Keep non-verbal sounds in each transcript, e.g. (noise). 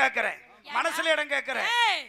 இடம் கேட்கறேன் மனசுல இடம்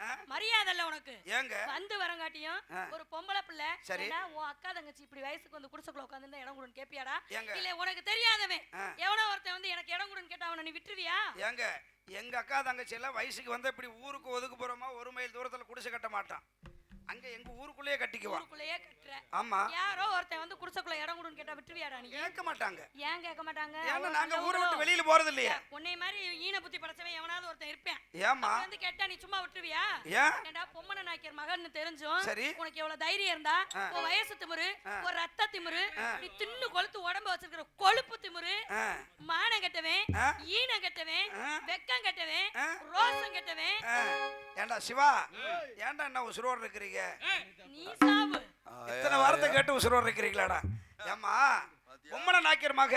ஆ? மரியாதை இல்ல உனக்கு. ஏங்க? வந்து வரங்காட்டியும். ஒரு பொம்பளை பிள்ளை. சரி. உன் அக்கா தங்கச்சி இப்படி வயசுக்கு வந்து குடிசைக்குள்ள உட்காந்து இடம் கொடுன்னு கேப்பியாடா? இல்ல உனக்கு தெரியாதவன். எவனோ ஒருத்தன் வந்து எனக்கு இடம் கொடுன்னு கேட்டா அவனை நீ விட்டுருவியா? ஏங்க எங்க அக்கா தங்கச்சி எல்லாம் வயசுக்கு வந்து இப்படி ஊருக்கு ஒதுக்கு போறோமா? ஒரு மைல் தூரத்துல குடிசை கட்ட மாட்டான். அங்க எங்க ஊருக்குள்ளேயே கட்டிக்குவான். ஊருக்குள்ளேயே ஆமா. யாரோ ஒருத்தன் வந்து குடிசைக்குள்ள இடம் கொடுன்னு கேட்டா விட்டுருவியாடா நீ? கேட்க மாட்டாங்க. ஏன் கேட்க மாட்டாங்க? ஏன்னா நாங்க ஊரை? விட்டு வெளியில போறது இல்லையா. உன்னை மாதிரி ஈன புத்தி படைச்சவன் எவனாவது ஒருத்தன் இருப்பேன். ஏமா வந்து கேட்டா நீ சும்மா விட்டுருவியா? ஏன்? ஏண்டா பொம்மன நாய்க்கர் மகன்னு தெரிஞ்சும் சரி. உனக்கு எவ்வளவு தைரியம் இருந்தா. உன் வயசு திமிரு. ஒரு ரத்த திமிரு. நீ தின்னு கொளுத்து உடம்ப வச்சிருக்கிற கொழுப்பு திமிரு மானம் கெட்டவன். ஈனம் கெட்டவன். வெக்கம் கெட்டவன். ரோசம் கெட்டவன். ஏண்டா சிவா? ஏன்டா என்ன உசுரோடு இருக்கிறீங்க? நீ சாவு. இத்தனை வாரத்தை கேட்டு உசுரோடு இருக்கிறீங்களாடா? ஏம்மா பொம்மனை நாய்க்கிற மக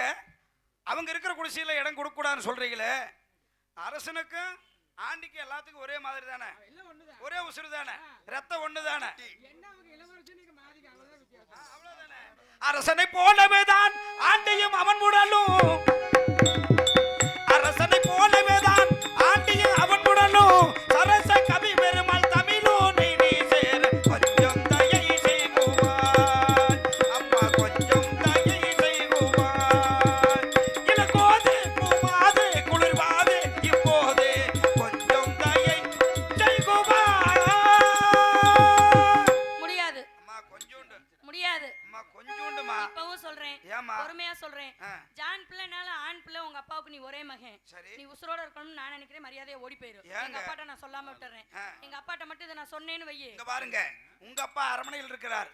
அவங்க இருக்கிற குடிசையில இடம் கொடுக்க கூடாதுன்னு சொல்றீங்களே. அரசனுக்கும் ஆண்டிக்கும் எல்லாத்துக்கும் ஒரே மாதிரி தானே? ஒரே உசுறு தானே? ரத்தம் ஒண்ணு தானே? அரசனை போலவேதான் ஆண்டையும் அவன் முடலும் உங்க அப்பா அரமனையில் இருக்கிறார்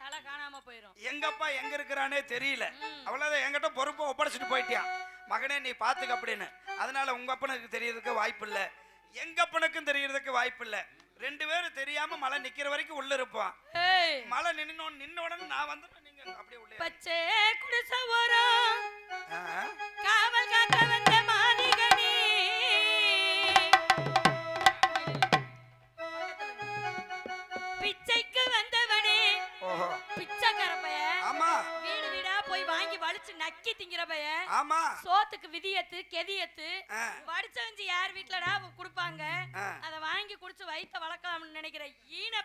எங்க அப்பா எங்க இருக்கிறானே தெரியல. அவ்வளவுதான் என்கிட்ட பொறுப்பை ஒப்படைச்சிட்டு போயிட்டியான் மகனே நீ பாத்துக்க அப்படின்னு. அதனால உங்க அப்பனுக்கு தெரியறதுக்கு வாய்ப்பு இல்ல எங்க அப்பனுக்கும் தெரியறதுக்கு வாய்ப்பு இல்ல ரெண்டு பேரும் தெரியாம மழை நிக்கிற வரைக்கும் உள்ள இருப்பான் மழை நின்னு நின்ன உடனே நான் வந்துட்டு நீங்க. அப்படியே உள்ளே பச்சை குடிசை ஓரம் ஆ, காவல்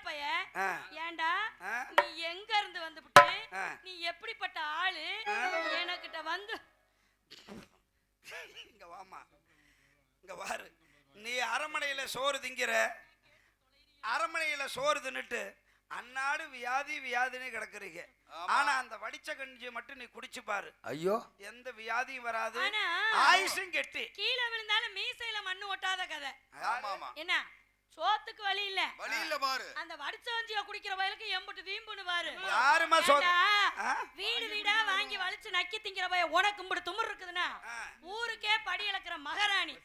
பைய ஆ, நீ எங்க இருந்து ஆ. நீ எப்படிப்பட்ட ஆளு. எனக்கிட்ட வந்து. இங்க வாமா இங்க வாரு. நீ அரமனையில சோறு திங்கிற. அரமனையில சோறு தின்னுட்டு அன்னாடு வியாதி வியாதின்னு கிடக்குறீங்க. ஆனா அந்த வடிச்ச கஞ்சி மட்டும் நீ குடிச்சு பாரு. ஐயோ. எந்த வியாதியும் வராது. ஆனா ஆயுசும் கெட்டி. கீழே விழுந்தாலும் மீசையில மண்ணு ஒட்டாத கதை. என்ன? சோத்துக்கு வழி இல்ல. வழி இல்ல பாரு. அந்த வடிச்சவஞ்சிய குடிக்கிற வயலுக்கு எம்புட்டு வீம்புன்னு பாரு. யாருமா? வீடு வீடா வாங்கி வலிச்சு நக்கி திங்கிற பைய உனக்கு இம்புடு துமுறு இருக்குதுன்னா. ஊருக்கே படி இழக்கிற மகாராணி.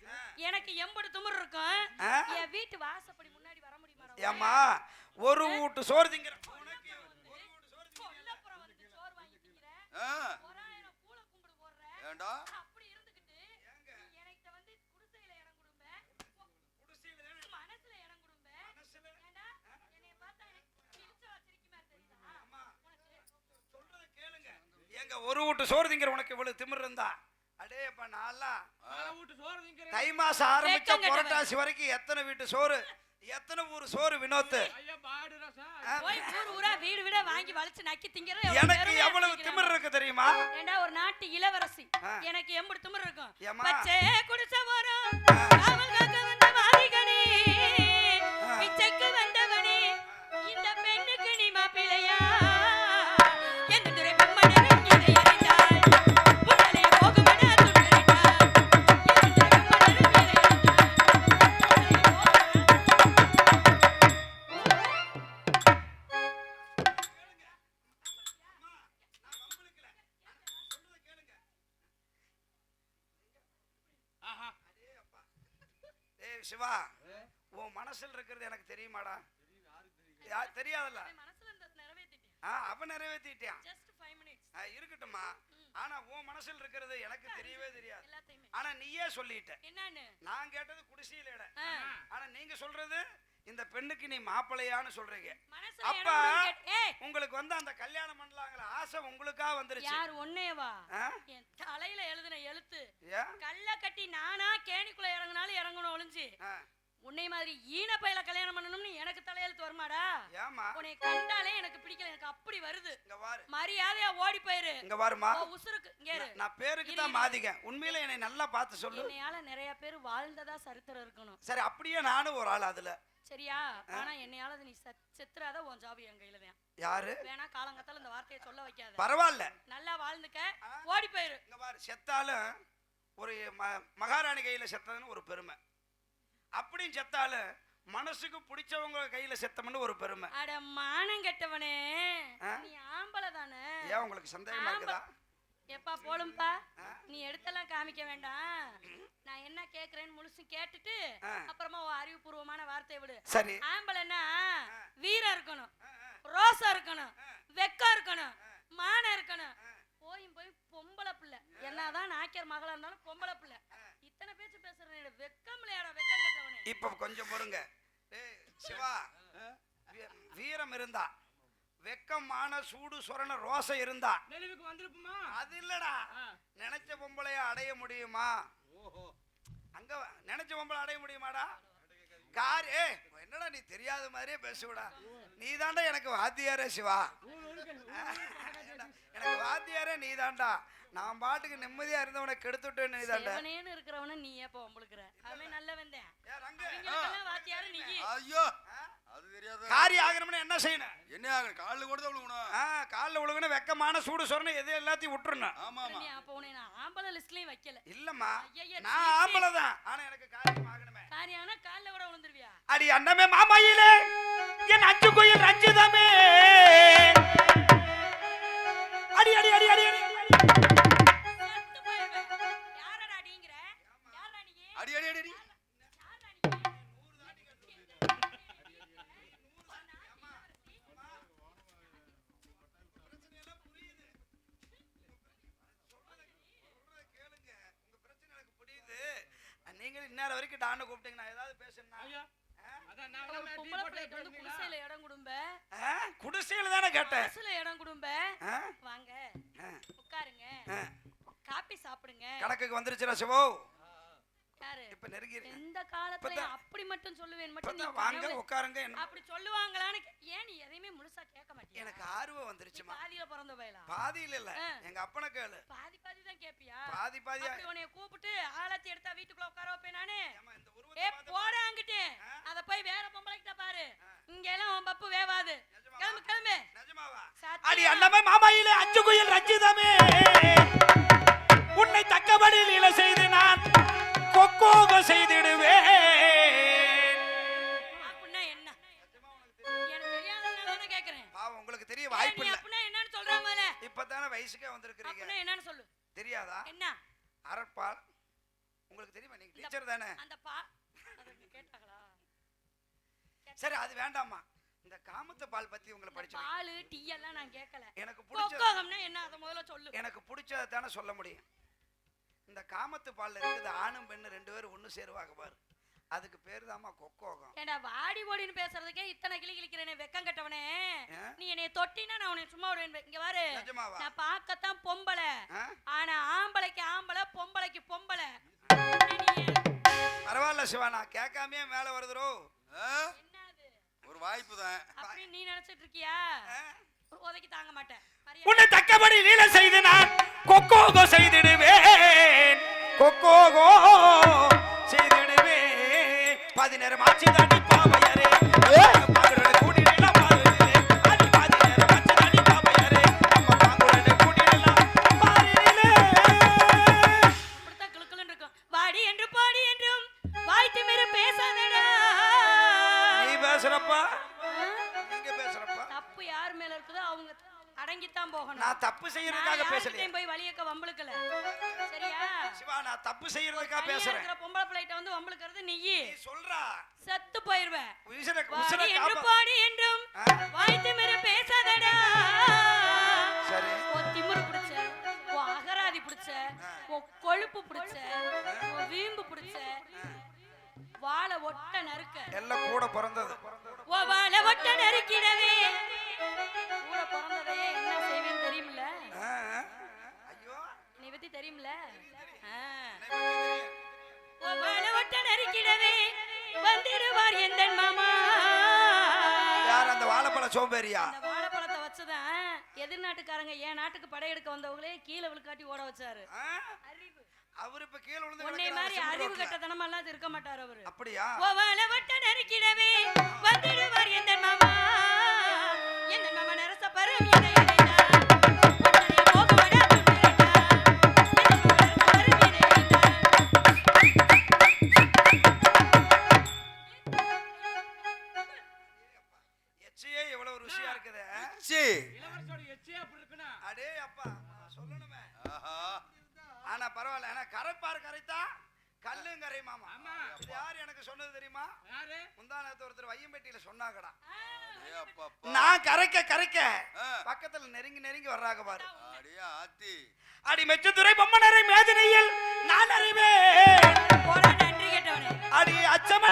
எனக்கு எம்புடு துமுறு இருக்கும்? என் வீட்டு வாசப்படி முன்னாடி வர முடியுமா ஏம்மா ஒரு வீட்டு சோறு திங்கிற சோறு வாங்கி திங்கிற. ஏண்டா அப்படி இருந்துகிட்டு என்கிட்ட வந்து குடிசையில இடம் கொடும்ப மனசுல இடம் கொடும்ப ஏண்டா என்னைய பார்த்தா எனக்கு கிழிச்ச வச்சிருக்கீங்க தெரியுதா உனக்கு சொல்றத கேளுங்க எங்க ஒரு வீட்டு சோறு திங்கிற உனக்கு இவ்வளவு திமிர் இருந்தா. அடே அப்ப நான்லாம் தை மாசம் ஆரம்பிச்ச. புரட்டாசி வரைக்கும் எத்தனை வீட்டு சோறு எத்தனை ஊர் சோறு வினோத்து? வீடு வீடா வாங்கி வலிச்சு நக்கி திங்கிற எனக்கு எவ்வளவு திமிர் இருக்கு தெரியுமா? ஏண்டா ஒரு நாட்டு இளவரசி. எனக்கு எம்புடு திமிர் இருக்கும்? பச்சை குடிச வரும் ஏய் சிவா உன் மனசுல இருக்கிறது எனக்கு தெரியுமாடா? தெரியாதுல்ல? ஆ, அவன் நிறைவேற்றிட்டான் இருக்கட்டும்மா. ஆனா உன் மனசுல இருக்கிறது எனக்கு தெரியவே தெரியாது. ஆனா நீயே சொல்லிட்ட. என்னன்னு? நான் கேட்டது குடிசையில. ஆனா நீங்க சொல்றது இந்த பெண்ணுக்கு நீ மாப்பிள்ளையான்னு சொல்றீங்க. அப்ப உங்களுக்கு வந்து அந்த கல்யாணம் பண்ணலாங்கிற ஆசை உங்களுக்கா வந்துருச்சு. யார் ஒன்னேவா? என் தலையில எழுதின எழுத்து. கல்ல கட்டி நானா கேணிக்குள்ள இறங்குனாலும் இறங்கணும் ஒளிஞ்சு. உன்னை மாதிரி ஈன பையில கல்யாணம் பண்ணணும்னு எனக்கு தலையெழுத்து வருமாடா? ஏம்மா? உன்னை கண்டாலே எனக்கு பிடிக்கல எனக்கு அப்படி வருது. இங்க பாரு மரியாதையா ஓடி போயிரு. இங்க பாருமா உசுருக்கு இங்க. நான் பேருக்கு தான் இரு. மாதிக்க உண்மையில என்னை நல்லா பார்த்து சொல்லு. என்னையால நிறைய பேர் வாழ்ந்ததா சரித்திரம் இருக்கணும். சரி அப்படியே நானும் ஒரு ஆள் அதுல. சரியா? ஆனா என்னையால நீ செத்- செத்துறாத உன் ஜாபு என் கையில தான். யாரு? வேணா காலங்கத்தால இந்த வார்த்தையை சொல்ல வைக்காத. பரவாயில்ல. நல்லா வாழ்ந்துக்க. ஓடி போயிரு. இங்க பாரு செத்தாலும் ஒரு மகாராணி கையில செத்ததுன்னு ஒரு பெருமை. அப்படியும் செத்தாலும் மனசுக்கு பிடிச்சவங்க கையில செத்தம்னு ஒரு பெருமை. அட மானம் கெட்டவனே? நீ ஆம்பளை தானே? ஏன் உங்களுக்கு சந்தேகமா இருக்குதா? எப்பா போலும்பா? நீ எடுத்தெல்லாம் காமிக்க வேண்டாம். நான் என்ன கேக்குறேன்னு முழுசும் கேட்டுட்டு. அப்புறமா உன் அறிவுபூர்வமான வார்த்தையை விடு. சரி. ஆம்பளைன்னா வீரம் இருக்கணும். ரோசம் இருக்கணும். வெக்கம் இருக்கணும். மானம் இருக்கணும். போயும் போய் பொம்பளை பிள்ளை. என்னதான் நாக்கியர் மகளா இருந்தாலும் பொம்பளை பிள்ளை இத்தனை பேச்சு பேசுறேன் வெக்கம் இல்லையாடா வெக்கம் கட்டவனே இப்ப கொஞ்சம் பொறுங்க சிவா வீரம் இருந்தா வெக்கமான சூடு சொரண ரோசை இருந்தா வந்திருப்புமா? அது இல்லடா. நினைச்ச பொம்பளைய அடைய முடியுமா? ஓஹோ. அங்க. நினைச்ச பொம்பளை அடைய முடியுமாடா? கார் ஏ என்னடா நீ தெரியாத மாதிரியே பேசுவடா. நீ தாண்டா எனக்கு வாத்தியாரே சிவா. (laughs) எனக்கு வாத்தியாரே நீ தாண்டா நான் பாட்டுக்கு நிம்மதியா இருந்தவனை கெடுத்துட்டு நீ தாண்டா செவனேன்னு இருக்கிறவன நீ ஏப்ப உம்பளுக்குற அவன் நல்லவன் தான். ஏ, ரங்கு, அவங்களுக்கெல்லாம் வாத்தியாரு நீ. ஐயோ. அது தெரியாத? காரியம் ஆகணும்னு என்ன செய்யணும்? என்ன ஆகும் காலில் கூட தான் விழுகணும். ஆ காலில் விழுகணும் வெக்கமான சூடு சொரணை எது எல்லாத்தையும் விட்டுறணும். ஆமா ஆமா அப்ப உன்னை நான் ஆம்பளை லிஸ்ட்லயும் வைக்கல. இல்லம்மா நான். ஆம்பளை தான். ஆனா எனக்கு காரியம் ஆகணுமே. காரியானா கால்ல கூட விழுந்துருவியா? அடி அண்ணமே மாமாயிலே. என் அஞ்சு கோயில் ரஞ்சிதமே. அடி அடி அடி அடி அடி. அடி அடி அடி அடி யாரடா நீ நீங்க இந்நேரம் வரைக்கும் டான்னு கூப்பிட்டீங்க நான் ஏதாவது பேசுனீங்களா? குடிசையில இடம் குடும்ப? குடிசையில் தானே கேட்டேன். இடம் குடும்ப? வாங்க. உட்காருங்க. காப்பி சாப்பிடுங்க. கணக்குக்கு வந்துருச்சுடா சிவோ? யாரு இப்ப நெருங்கி. எந்த காலத்துல அப்படி மட்டும் சொல்லுவேன் மட்டும் வாங்க உட்காருங்க அப்படி சொல்லுவாங்களான்னு ஏன் நீ எதையுமே முழுசா கேட்க மாட்டியா? எனக்கு ஆர்வம் நீ வந்துருச்சுமா பாதியில பிறந்த வயலா பாதியில இல்ல. எங்க அப்பனை கேளு. பாதி பாதி தான் கேப்பியா? பாதி அப்படி உன்னைய கூப்பிட்டு ஆலத்தி எடுத்தா வீட்டுக்குள்ள உட்கார வைப்பேன் நானு. ஏ போட அங்கிட்டு. அத போய் வேற பொம்பளைக்கிட்ட பாரு. இங்க எல்லாம் உன் பப்பு வேவாது. கிளம்பு கிளம்பு. அடி அண்ணமே மாமாயிலே அஞ்சு குயில் ரஞ்சிதமே உன்னை தக்கபடி லீல செய்து கொக்கோக செய்திடுவேன். உங்களுக்கு தெரிய வாய்ப்பு இல்ல. அப்படின்னா என்னன்னு சொல்ற முதல்ல. இப்பதானே வயசுக்கே வந்திருக்கிறீங்க. அப்படின்னா என்னன்னு சொல்லு. தெரியாதா? என்ன? அரப்பால் உங்களுக்கு தெரியுமா? நீங்க டீச்சர் தானே. அந்த பா கேட்டாங்களா? சரி அது வேண்டாம்மா. இந்த காமத்து பால் பத்தி உங்களை படிச்சு பாலு டீ எல்லாம் நான் கேட்கல எனக்கு பிடிச்ச என்ன? அதை முதல்ல சொல்லு. எனக்கு பிடிச்சதை தானே சொல்ல முடியும். இந்த காமத்து பால்ல இருக்குது ஆணும் பெண்ணு ரெண்டு பேரும் ஒண்ணு சேருவாங்க பாரு. அதுக்கு பேரு தாம்மா கொக்கோகம். ஏண்டா வாடி ஓடின்னு பேசுறதுக்கே இத்தனை கிளி கிளிக்கிறேனே வெக்கம் கட்டவனே? நீ என்னைய தொட்டினா நான் உன்னை சும்மா விடுவேன். இங்க பாரு. நான் பார்க்கத்தான் பொம்பளை? ஆனா ஆம்பளைக்கு ஆம்பளை பொம்பளைக்கு பொம்பளை. என்ன? பரவாயில்ல சிவா நான் கேட்காமயே மேல வருதுரோ. ஒரு வாய்ப்பு தான். அப்படி நீ நினைச்சிட்டு இருக்கியா? உதைக்கு தாங்க மாட்டேன். உன்னை தக்கபடி லீல செய்து நான் கொக்கோகோ செய்திடுவேன். கொக்கோகோ செய்திடுவேன் பதினேரம் ஆச்சு தாண்டி பாவையரே. தப்பு யார் மேல இருக்குதோ அவங்க அடங்கித்தான் போகணும். நான் தப்பு செய்யறதுக்காக யார்கிட்டயும் போய் வழியக்க வம்பளுக்கல நான் தப்பு செய்யறதுக்காக தனியா பேசுறேன். பொம்பளை பிள்ளைகிட்ட வந்து வம்பளுக்கிறது நீயி. நீ சொல்றா. செத்து போயிருவேன். நறுக்கிடவே வந்திடுவார் எந்த மாமா. யார் அந்த வாழைப்பழ சோம்பேறியா? வாழைப்பழத்தை வச்சுதான் எதிர்நாட்டுக்காரங்க என் நாட்டுக்கு படையெடுக்க வந்தவங்களே கீழே விழுக்காட்டி ஓட வச்சாரு. அவர் இப்ப கீழே விழுந்து மாதிரி அறிவு ரோட்ல. கட்டத்தனமெல்லாம் இருக்க மாட்டார் அவரு. அப்படியா? ஓவால வட்ட பரவாயில்ல. ஏன்னா கரைப்பாரு கரைத்தா கல்லும் கரை மாமா. ஆமா. இது யாரு எனக்கு சொன்னது தெரியுமா? யாரு? முந்தானத்து ஒருத்தர் வையம்பேட்டியில சொன்னாங்கடா. நான் கரைக்க கரைக்க. பக்கத்துல நெருங்கி நெருங்கி வர்றாங்க பாரு. அடி மெச்சத்துறை பொம்மனரை மேதினியில் நான் அறிவேன். போடா நன்றி கேட்டவனே. அடி அச்சம